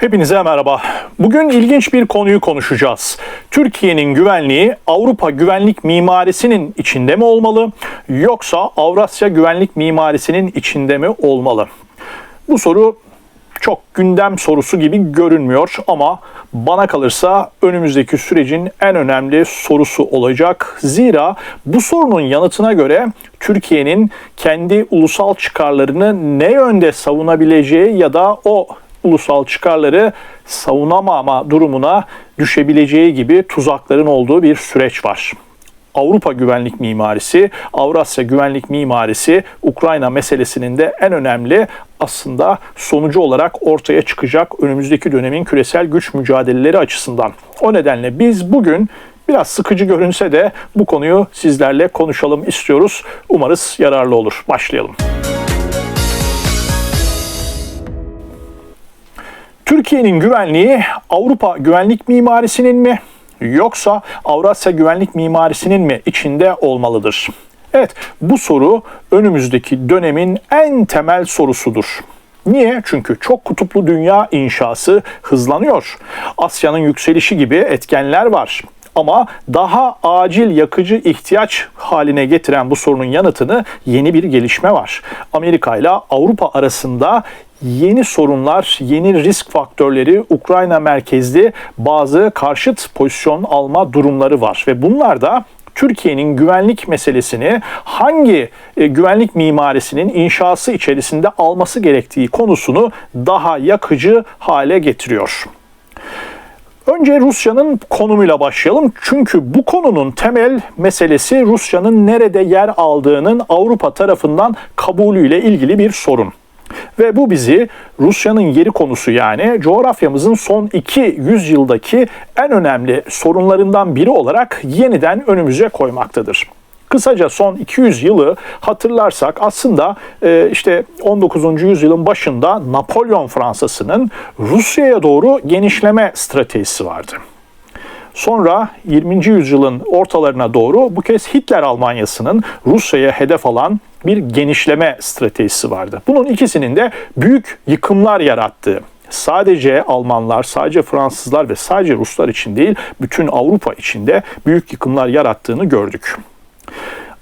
Hepinize merhaba. Bugün ilginç bir konuyu konuşacağız. Türkiye'nin güvenliği Avrupa güvenlik mimarisinin içinde mi olmalı yoksa Avrasya güvenlik mimarisinin içinde mi olmalı? Bu soru çok gündem sorusu gibi görünmüyor ama bana kalırsa önümüzdeki sürecin en önemli sorusu olacak. Zira bu sorunun yanıtına göre Türkiye'nin kendi ulusal çıkarlarını ne yönde savunabileceği ya da o ulusal çıkarları savunamama durumuna düşebileceği gibi tuzakların olduğu bir süreç var. Avrupa güvenlik mimarisi, Avrasya güvenlik mimarisi Ukrayna meselesinin de en önemli aslında sonucu olarak ortaya çıkacak önümüzdeki dönemin küresel güç mücadeleleri açısından. O nedenle biz bugün biraz sıkıcı görünse de bu konuyu sizlerle konuşalım istiyoruz. Umarız yararlı olur. Başlayalım. Türkiye'nin güvenliği Avrupa güvenlik mimarisinin mi yoksa Avrasya güvenlik mimarisinin mi içinde olmalıdır? Evet, bu soru önümüzdeki dönemin en temel sorusudur. Niye? Çünkü çok kutuplu dünya inşası hızlanıyor. Asya'nın yükselişi gibi etkenler var. Ama daha acil yakıcı ihtiyaç haline getiren bu sorunun yanıtını yeni bir gelişme var. Amerika ile Avrupa arasında yeni sorunlar, yeni risk faktörleri, Ukrayna merkezli bazı karşıt pozisyon alma durumları var ve bunlar da Türkiye'nin güvenlik meselesini hangi e, güvenlik mimarisinin inşası içerisinde alması gerektiği konusunu daha yakıcı hale getiriyor. Önce Rusya'nın konumuyla başlayalım. Çünkü bu konunun temel meselesi Rusya'nın nerede yer aldığının Avrupa tarafından kabulüyle ilgili bir sorun. Ve bu bizi Rusya'nın yeri konusu yani coğrafyamızın son iki yüzyıldaki en önemli sorunlarından biri olarak yeniden önümüze koymaktadır. Kısaca son 200 yılı hatırlarsak aslında e, işte 19. yüzyılın başında Napolyon Fransa'sının Rusya'ya doğru genişleme stratejisi vardı. Sonra 20. yüzyılın ortalarına doğru bu kez Hitler Almanyası'nın Rusya'ya hedef alan bir genişleme stratejisi vardı. Bunun ikisinin de büyük yıkımlar yarattığı, sadece Almanlar, sadece Fransızlar ve sadece Ruslar için değil, bütün Avrupa için de büyük yıkımlar yarattığını gördük.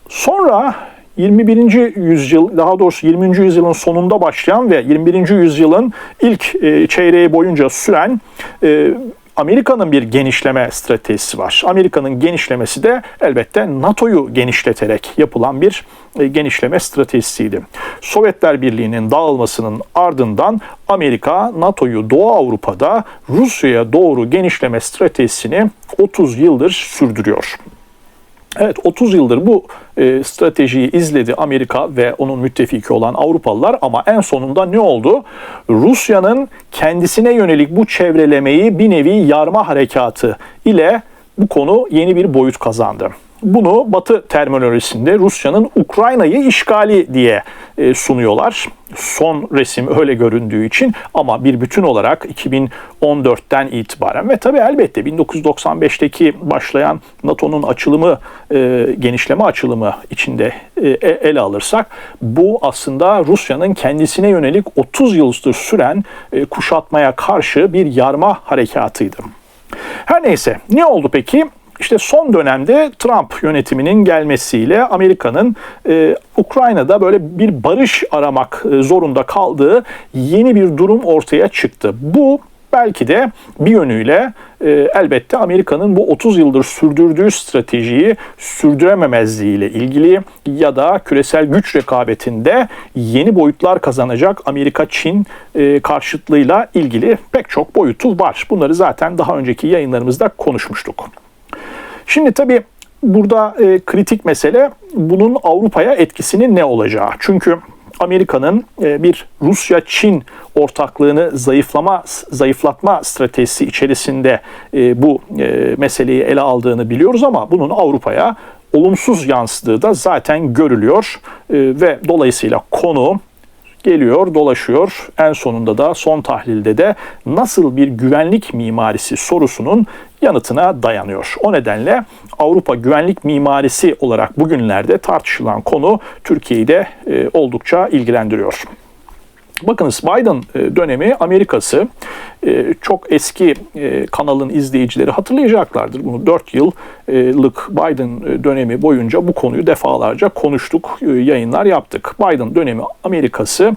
Sonra 21. yüzyıl daha doğrusu 20. yüzyılın sonunda başlayan ve 21. yüzyılın ilk e, çeyreği boyunca süren e, Amerika'nın bir genişleme stratejisi var. Amerika'nın genişlemesi de elbette NATO'yu genişleterek yapılan bir e, genişleme stratejisiydi. Sovyetler Birliği'nin dağılmasının ardından Amerika NATO'yu Doğu Avrupa'da Rusya'ya doğru genişleme stratejisini 30 yıldır sürdürüyor. Evet 30 yıldır bu e, stratejiyi izledi Amerika ve onun müttefiki olan Avrupalılar ama en sonunda ne oldu? Rusya'nın kendisine yönelik bu çevrelemeyi bir nevi yarma harekatı ile bu konu yeni bir boyut kazandı. Bunu Batı terminolojisinde Rusya'nın Ukrayna'yı işgali diye sunuyorlar. Son resim öyle göründüğü için ama bir bütün olarak 2014'ten itibaren ve tabii elbette 1995'teki başlayan NATO'nun açılımı, e, genişleme açılımı içinde e, ele alırsak bu aslında Rusya'nın kendisine yönelik 30 yıldır süren kuşatmaya karşı bir yarma harekatıydı. Her neyse ne oldu peki? İşte son dönemde Trump yönetiminin gelmesiyle Amerika'nın e, Ukrayna'da böyle bir barış aramak e, zorunda kaldığı yeni bir durum ortaya çıktı. Bu belki de bir yönüyle e, elbette Amerika'nın bu 30 yıldır sürdürdüğü stratejiyi sürdürememezliğiyle ilgili ya da küresel güç rekabetinde yeni boyutlar kazanacak Amerika-Çin e, karşıtlığıyla ilgili pek çok boyutu var. Bunları zaten daha önceki yayınlarımızda konuşmuştuk. Şimdi tabii burada e, kritik mesele bunun Avrupa'ya etkisinin ne olacağı. Çünkü Amerika'nın e, bir Rusya-Çin ortaklığını zayıflama zayıflatma stratejisi içerisinde e, bu e, meseleyi ele aldığını biliyoruz ama bunun Avrupa'ya olumsuz yansıdığı da zaten görülüyor ve dolayısıyla konu geliyor, dolaşıyor. En sonunda da son tahlilde de nasıl bir güvenlik mimarisi sorusunun yanıtına dayanıyor. O nedenle Avrupa güvenlik mimarisi olarak bugünlerde tartışılan konu Türkiye'yi de e, oldukça ilgilendiriyor. Bakınız Biden e, dönemi Amerikası e, çok eski e, kanalın izleyicileri hatırlayacaklardır. Bunu 4 yıllık Biden dönemi boyunca bu konuyu defalarca konuştuk, yayınlar yaptık. Biden dönemi Amerikası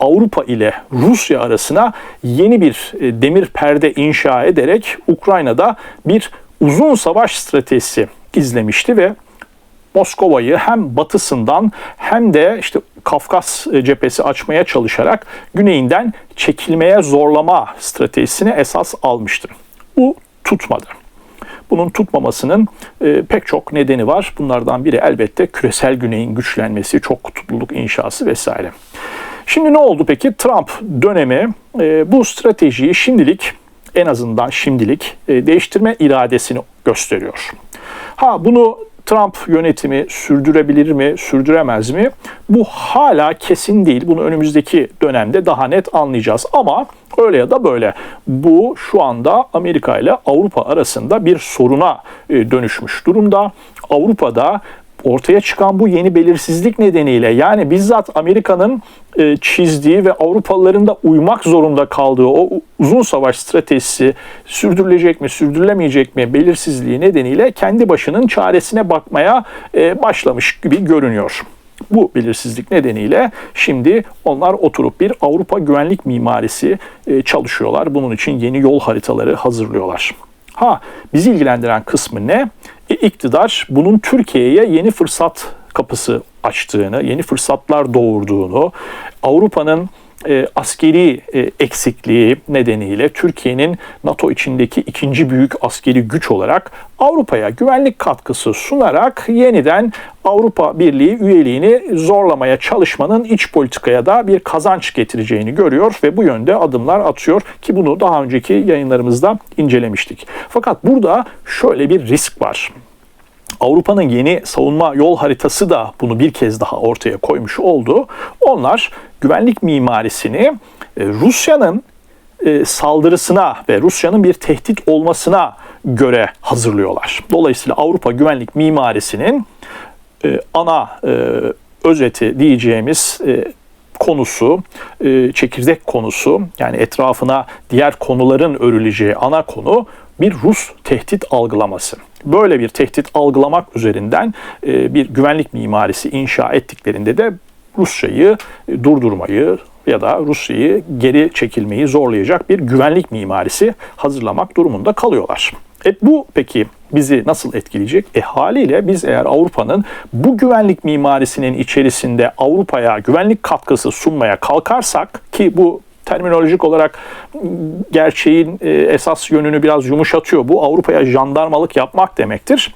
Avrupa ile Rusya arasına yeni bir demir perde inşa ederek Ukrayna'da bir uzun savaş stratejisi izlemişti ve Moskova'yı hem batısından hem de işte Kafkas e, cephesi açmaya çalışarak güneyinden çekilmeye zorlama stratejisine esas almıştır. Bu tutmadı. Bunun tutmamasının e, pek çok nedeni var. Bunlardan biri elbette küresel güneyin güçlenmesi, çok kutupluluk inşası vesaire. Şimdi ne oldu peki? Trump dönemi e, bu stratejiyi şimdilik en azından şimdilik e, değiştirme iradesini gösteriyor. Ha bunu Trump yönetimi sürdürebilir mi, sürdüremez mi? Bu hala kesin değil. Bunu önümüzdeki dönemde daha net anlayacağız. Ama öyle ya da böyle bu şu anda Amerika ile Avrupa arasında bir soruna e, dönüşmüş durumda. Avrupa'da ortaya çıkan bu yeni belirsizlik nedeniyle yani bizzat Amerika'nın e, çizdiği ve Avrupalıların da uymak zorunda kaldığı o uzun savaş stratejisi sürdürülecek mi, sürdürülemeyecek mi belirsizliği nedeniyle kendi başının çaresine bakmaya e, başlamış gibi görünüyor. Bu belirsizlik nedeniyle şimdi onlar oturup bir Avrupa güvenlik mimarisi e, çalışıyorlar. Bunun için yeni yol haritaları hazırlıyorlar. Ha bizi ilgilendiren kısmı ne? İktidar bunun Türkiye'ye yeni fırsat kapısı açtığını, yeni fırsatlar doğurduğunu, Avrupa'nın e, askeri e, eksikliği nedeniyle Türkiye'nin NATO içindeki ikinci büyük askeri güç olarak Avrupa'ya güvenlik katkısı sunarak yeniden Avrupa Birliği üyeliğini zorlamaya çalışmanın iç politikaya da bir kazanç getireceğini görüyor ve bu yönde adımlar atıyor ki bunu daha önceki yayınlarımızda incelemiştik. Fakat burada şöyle bir risk var. Avrupa'nın yeni savunma yol haritası da bunu bir kez daha ortaya koymuş oldu. Onlar güvenlik mimarisini e, Rusya'nın e, saldırısına ve Rusya'nın bir tehdit olmasına göre hazırlıyorlar. Dolayısıyla Avrupa güvenlik mimarisinin e, ana özeti diyeceğimiz konusu, çekirdek konusu yani etrafına diğer konuların örüleceği ana konu bir Rus tehdit algılaması. Böyle bir tehdit algılamak üzerinden e, bir güvenlik mimarisi inşa ettiklerinde de Rusya'yı e, durdurmayı ya da Rusya'yı geri çekilmeyi zorlayacak bir güvenlik mimarisi hazırlamak durumunda kalıyorlar. E bu peki bizi nasıl etkileyecek? E haliyle biz eğer Avrupa'nın bu güvenlik mimarisinin içerisinde Avrupa'ya güvenlik katkısı sunmaya kalkarsak ki bu terminolojik olarak gerçeğin e, esas yönünü biraz yumuşatıyor. Bu Avrupa'ya jandarmalık yapmak demektir.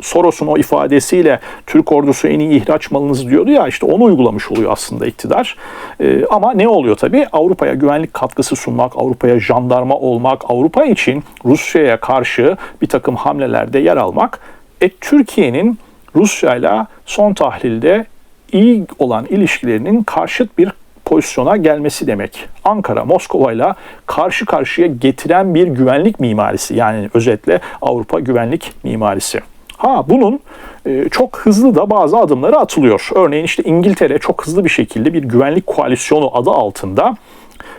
Soros'un o ifadesiyle Türk ordusu en iyi ihraç malınız diyordu ya işte onu uygulamış oluyor aslında iktidar. Ee, ama ne oluyor tabii? Avrupa'ya güvenlik katkısı sunmak, Avrupa'ya jandarma olmak, Avrupa için Rusya'ya karşı bir takım hamlelerde yer almak. E, Türkiye'nin Rusya ile son tahlilde iyi olan ilişkilerinin karşıt bir pozisyona gelmesi demek. Ankara Moskova ile karşı karşıya getiren bir güvenlik mimarisi yani özetle Avrupa güvenlik mimarisi. Ha bunun e, çok hızlı da bazı adımları atılıyor. Örneğin işte İngiltere çok hızlı bir şekilde bir güvenlik koalisyonu adı altında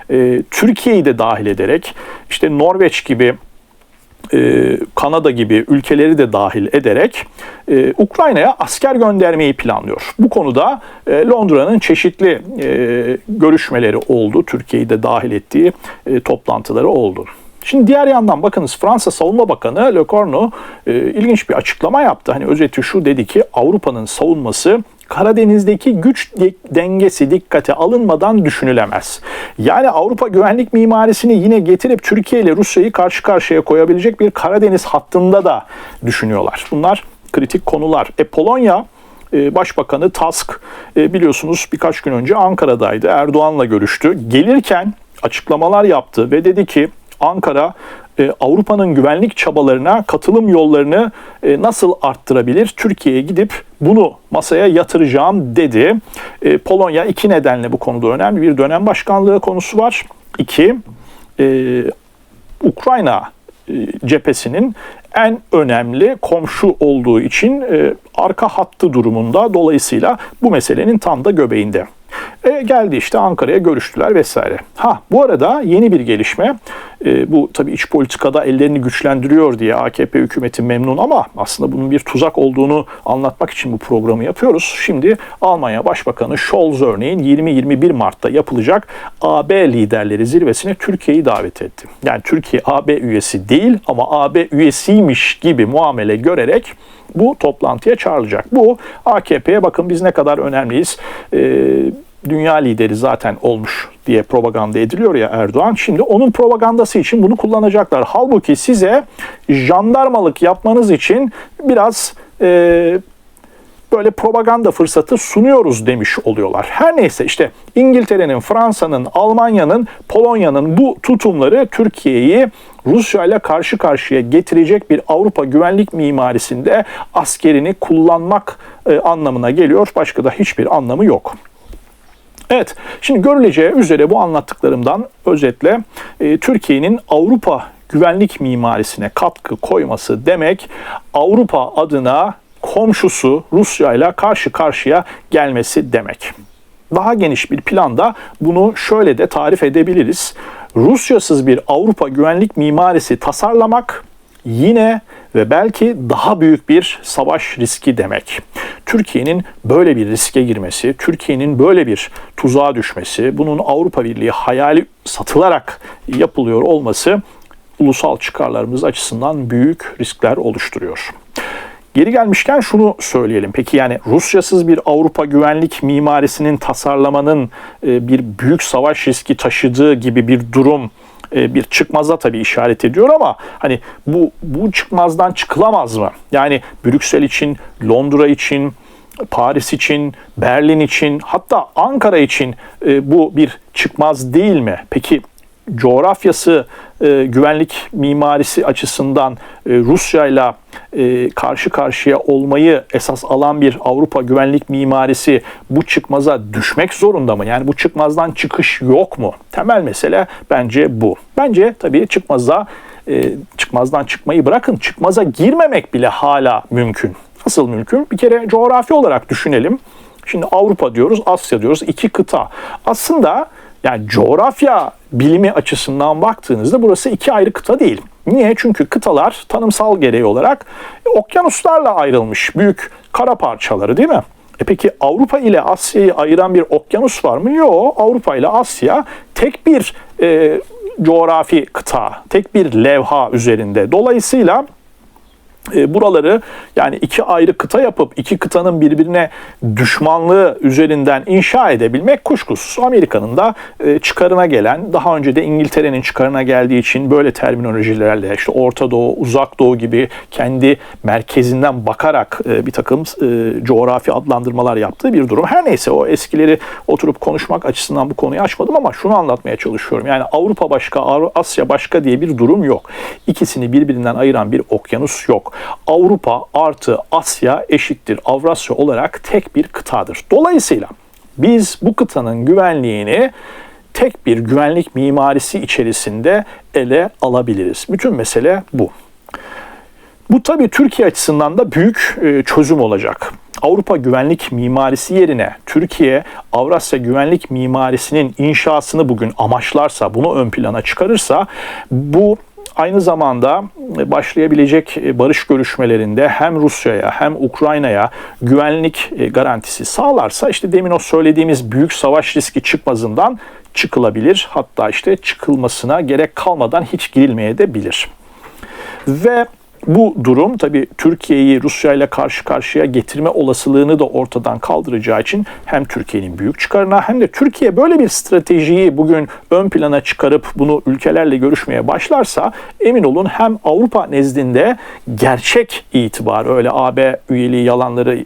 e, Türkiye'yi de dahil ederek işte Norveç gibi e, Kanada gibi ülkeleri de dahil ederek e, Ukrayna'ya asker göndermeyi planlıyor. Bu konuda e, Londra'nın çeşitli görüşmeleri oldu. Türkiye'yi de dahil ettiği toplantıları oldu. Şimdi diğer yandan bakınız Fransa Savunma Bakanı Le Cornu e, ilginç bir açıklama yaptı. Hani özeti şu dedi ki Avrupa'nın savunması Karadeniz'deki güç dengesi dikkate alınmadan düşünülemez. Yani Avrupa güvenlik mimarisini yine getirip Türkiye ile Rusya'yı karşı karşıya koyabilecek bir Karadeniz hattında da düşünüyorlar. Bunlar kritik konular. E Polonya e, Başbakanı Tusk e, biliyorsunuz birkaç gün önce Ankara'daydı. Erdoğan'la görüştü. Gelirken açıklamalar yaptı ve dedi ki Ankara e, Avrupa'nın güvenlik çabalarına katılım yollarını e, nasıl arttırabilir? Türkiye'ye gidip bunu masaya yatıracağım dedi. E, Polonya iki nedenle bu konuda önemli. Bir dönem başkanlığı konusu var. İki, Ukrayna cephesinin en önemli komşu olduğu için arka hattı durumunda dolayısıyla bu meselenin tam da göbeğinde. E, geldi işte Ankara'ya görüştüler vesaire. Ha bu arada yeni bir gelişme. E, bu tabii iç politikada ellerini güçlendiriyor diye AKP hükümeti memnun ama aslında bunun bir tuzak olduğunu anlatmak için bu programı yapıyoruz. Şimdi Almanya Başbakanı Scholz örneğin 20-21 Mart'ta yapılacak AB liderleri zirvesine Türkiye'yi davet etti. Yani Türkiye AB üyesi değil ama AB üyesiymiş gibi muamele görerek bu toplantıya çağrılacak. Bu AKP'ye bakın biz ne kadar önemliyiz. Ee, dünya lideri zaten olmuş diye propaganda ediliyor ya Erdoğan. Şimdi onun propagandası için bunu kullanacaklar. Halbuki size jandarmalık yapmanız için biraz e, böyle propaganda fırsatı sunuyoruz demiş oluyorlar. Her neyse işte İngiltere'nin, Fransa'nın, Almanya'nın, Polonya'nın bu tutumları Türkiye'yi Rusya ile karşı karşıya getirecek bir Avrupa güvenlik mimarisinde askerini kullanmak e, anlamına geliyor. Başka da hiçbir anlamı yok. Evet, şimdi görüleceği üzere bu anlattıklarımdan özetle e, Türkiye'nin Avrupa güvenlik mimarisine katkı koyması demek Avrupa adına komşusu Rusya ile karşı karşıya gelmesi demek. Daha geniş bir planda bunu şöyle de tarif edebiliriz. Rusyasız bir Avrupa güvenlik mimarisi tasarlamak yine ve belki daha büyük bir savaş riski demek. Türkiye'nin böyle bir riske girmesi, Türkiye'nin böyle bir tuzağa düşmesi, bunun Avrupa Birliği hayali satılarak yapılıyor olması ulusal çıkarlarımız açısından büyük riskler oluşturuyor. Geri gelmişken şunu söyleyelim. Peki yani Rusyasız bir Avrupa güvenlik mimarisinin tasarlamanın e, bir büyük savaş riski taşıdığı gibi bir durum e, bir çıkmaza tabii işaret ediyor ama hani bu bu çıkmazdan çıkılamaz mı? Yani Brüksel için, Londra için, Paris için, Berlin için, hatta Ankara için e, bu bir çıkmaz değil mi? Peki coğrafyası, e, güvenlik mimarisi açısından e, Rusya ile karşı karşıya olmayı esas alan bir Avrupa güvenlik mimarisi bu çıkmaza düşmek zorunda mı? Yani bu çıkmazdan çıkış yok mu? Temel mesele bence bu. Bence tabii çıkmaza e, çıkmazdan çıkmayı bırakın çıkmaza girmemek bile hala mümkün. Nasıl mümkün? Bir kere coğrafi olarak düşünelim. Şimdi Avrupa diyoruz, Asya diyoruz, iki kıta. Aslında yani coğrafya bilimi açısından baktığınızda burası iki ayrı kıta değil. Niye? Çünkü kıtalar tanımsal gereği olarak okyanuslarla ayrılmış büyük kara parçaları değil mi? E peki Avrupa ile Asya'yı ayıran bir okyanus var mı? Yok. Avrupa ile Asya tek bir e, coğrafi kıta, tek bir levha üzerinde. Dolayısıyla e, buraları yani iki ayrı kıta yapıp iki kıtanın birbirine düşmanlığı üzerinden inşa edebilmek kuşkusuz Amerika'nın da e, çıkarına gelen daha önce de İngiltere'nin çıkarına geldiği için böyle terminolojilerle işte Orta Doğu, Uzak Doğu gibi kendi merkezinden bakarak e, bir takım coğrafi adlandırmalar yaptığı bir durum. Her neyse o eskileri oturup konuşmak açısından bu konuyu açmadım ama şunu anlatmaya çalışıyorum. Yani Avrupa başka, Asya başka diye bir durum yok. İkisini birbirinden ayıran bir okyanus yok. Avrupa artı Asya eşittir Avrasya olarak tek bir kıtadır. Dolayısıyla biz bu kıtanın güvenliğini tek bir güvenlik mimarisi içerisinde ele alabiliriz. Bütün mesele bu. Bu tabii Türkiye açısından da büyük e, çözüm olacak. Avrupa güvenlik mimarisi yerine Türkiye Avrasya güvenlik mimarisinin inşasını bugün amaçlarsa, bunu ön plana çıkarırsa bu aynı zamanda başlayabilecek barış görüşmelerinde hem Rusya'ya hem Ukrayna'ya güvenlik e, garantisi sağlarsa işte demin o söylediğimiz büyük savaş riski çıkmazından çıkılabilir. Hatta işte çıkılmasına gerek kalmadan hiç girilmeye de bilir. Ve bu durum tabii Türkiye'yi Rusya ile karşı karşıya getirme olasılığını da ortadan kaldıracağı için hem Türkiye'nin büyük çıkarına hem de Türkiye böyle bir stratejiyi bugün ön plana çıkarıp bunu ülkelerle görüşmeye başlarsa emin olun hem Avrupa nezdinde gerçek itibar öyle AB üyeliği yalanları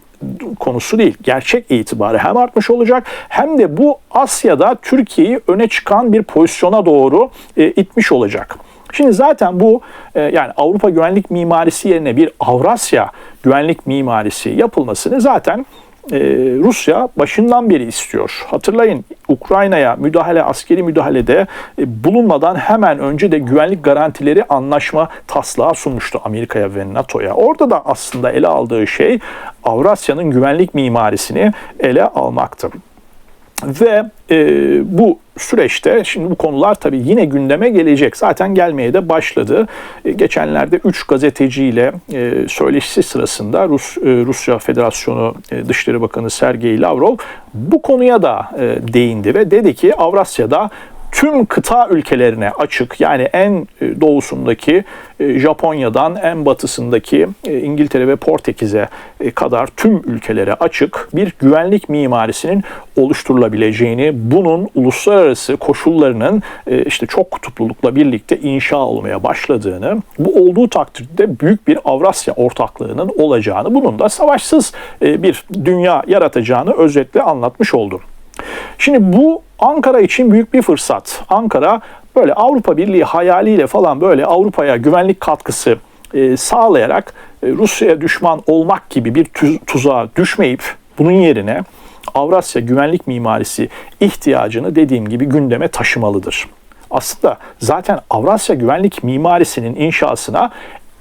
konusu değil. Gerçek itibarı hem artmış olacak hem de bu Asya'da Türkiye'yi öne çıkan bir pozisyona doğru e, itmiş olacak. Şimdi zaten bu e, yani Avrupa güvenlik mimarisi yerine bir Avrasya güvenlik mimarisi yapılmasını zaten e, Rusya başından beri istiyor. Hatırlayın Ukrayna'ya müdahale, askeri müdahalede e, bulunmadan hemen önce de güvenlik garantileri anlaşma taslağı sunmuştu Amerika'ya ve NATO'ya. Orada da aslında ele aldığı şey Avrasya'nın güvenlik mimarisini ele almaktı. Ve e, bu süreçte şimdi bu konular tabii yine gündeme gelecek. Zaten gelmeye de başladı. E, geçenlerde 3 gazeteciyle e, söyleşisi sırasında Rus e, Rusya Federasyonu e, Dışişleri Bakanı Sergey Lavrov bu konuya da e, değindi ve dedi ki Avrasya'da tüm kıta ülkelerine açık yani en e, doğusundaki e, Japonya'dan en batısındaki e, İngiltere ve Portekiz'e kadar tüm ülkelere açık bir güvenlik mimarisinin oluşturulabileceğini, bunun uluslararası koşullarının işte çok kutuplulukla birlikte inşa olmaya başladığını, bu olduğu takdirde büyük bir Avrasya ortaklığının olacağını, bunun da savaşsız bir dünya yaratacağını özetle anlatmış oldum. Şimdi bu Ankara için büyük bir fırsat. Ankara böyle Avrupa Birliği hayaliyle falan böyle Avrupa'ya güvenlik katkısı e, sağlayarak e, Rusya'ya düşman olmak gibi bir tuzağa düşmeyip bunun yerine Avrasya güvenlik mimarisi ihtiyacını dediğim gibi gündeme taşımalıdır. Aslında zaten Avrasya güvenlik mimarisinin inşasına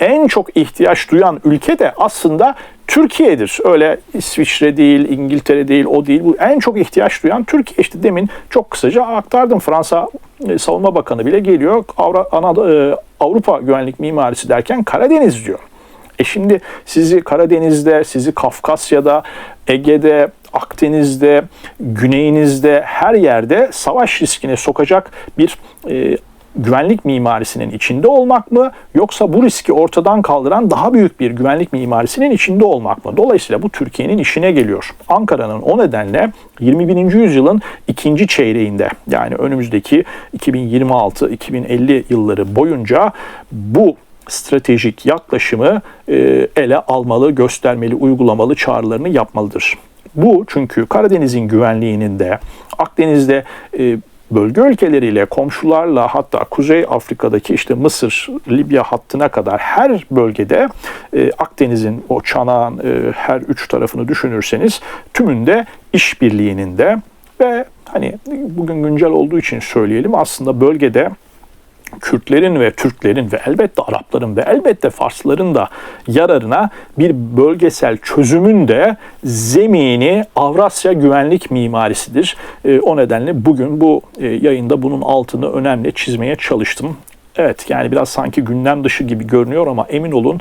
en çok ihtiyaç duyan ülke de aslında Türkiye'dir. Öyle İsviçre değil, İngiltere değil, o değil. Bu en çok ihtiyaç duyan Türkiye. İşte demin çok kısaca aktardım. Fransa e, Savunma Bakanı bile geliyor. E, Avrupa Güvenlik Mimarisi derken Karadeniz diyor. E şimdi sizi Karadeniz'de, sizi Kafkasya'da, Ege'de, Akdeniz'de, güneyinizde her yerde savaş riskine sokacak bir e, güvenlik mimarisinin içinde olmak mı yoksa bu riski ortadan kaldıran daha büyük bir güvenlik mimarisinin içinde olmak mı? Dolayısıyla bu Türkiye'nin işine geliyor. Ankara'nın o nedenle 21. yüzyılın ikinci çeyreğinde yani önümüzdeki 2026-2050 yılları boyunca bu stratejik yaklaşımı e, ele almalı, göstermeli, uygulamalı çağrılarını yapmalıdır. Bu çünkü Karadeniz'in güvenliğinin de Akdeniz'de e, bölge ülkeleriyle, komşularla hatta Kuzey Afrika'daki işte Mısır, Libya hattına kadar her bölgede e, Akdeniz'in o çanağın e, her üç tarafını düşünürseniz tümünde işbirliğinin de ve hani bugün güncel olduğu için söyleyelim aslında bölgede Kürtlerin ve Türklerin ve elbette Arapların ve elbette Farsların da yararına bir bölgesel çözümün de zemini Avrasya güvenlik mimarisidir. E, o nedenle bugün bu e, yayında bunun altını önemli çizmeye çalıştım. Evet yani biraz sanki gündem dışı gibi görünüyor ama emin olun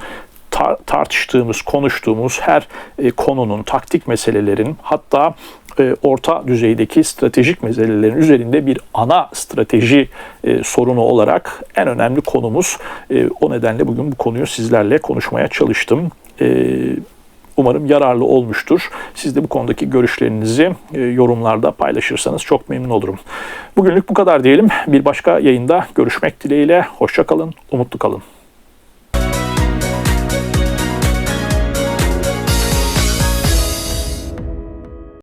tar- tartıştığımız, konuştuğumuz her e, konunun, taktik meselelerin hatta e, orta düzeydeki stratejik meselelerin üzerinde bir ana strateji e, sorunu olarak en önemli konumuz. E, o nedenle bugün bu konuyu sizlerle konuşmaya çalıştım. Umarım yararlı olmuştur. Siz de bu konudaki görüşlerinizi yorumlarda paylaşırsanız çok memnun olurum. Bugünlük bu kadar diyelim. Bir başka yayında görüşmek dileğiyle. Hoşçakalın, umutlu kalın.